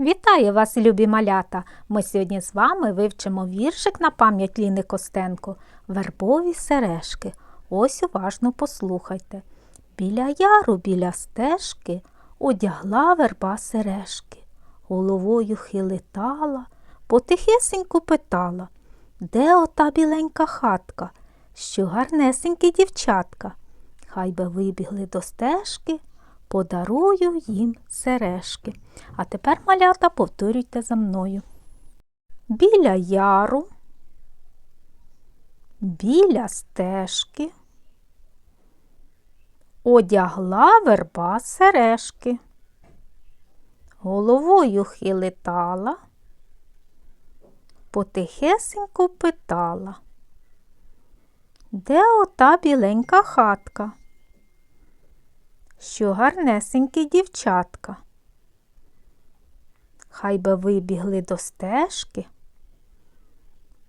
Вітаю вас, любі малята! Ми сьогодні з вами вивчимо віршик на пам'ять Ліни Костенко Вербові сережки. Ось уважно послухайте. Біля яру, біля стежки одягла верба сережки, головою хилитала, потихесеньку питала, де ота біленька хатка, що гарнесенькі дівчатка. Хай би вибігли до стежки, подарую їм сережки. А тепер, малята, повторюйте за мною. Біля яру, біля стежки, одягла верба сережки, головою хилитала, потихесеньку питала. Де ота біленька хатка? Що гарнесенькі дівчатка. Хай би вибігли до стежки,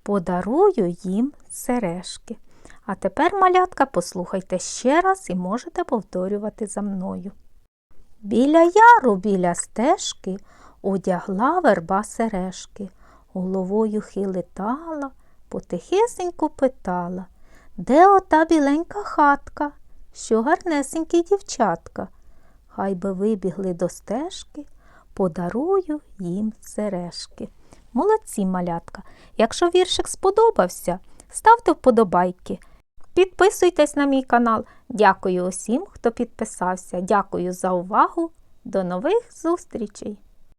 подарую їм сережки. А тепер, малятка, послухайте ще раз і можете повторювати за мною. Біля яру, біля стежки одягла верба сережки, головою хилитала, потихесеньку питала, де ота біленька хатка, що гарнесенькі дівчатка. Хай би вибігли до стежки, подарую їм сережки. Молодці, малятка! Якщо віршик сподобався, ставте вподобайки. Підписуйтесь на мій канал. Дякую усім, хто підписався. Дякую за увагу. До нових зустрічей!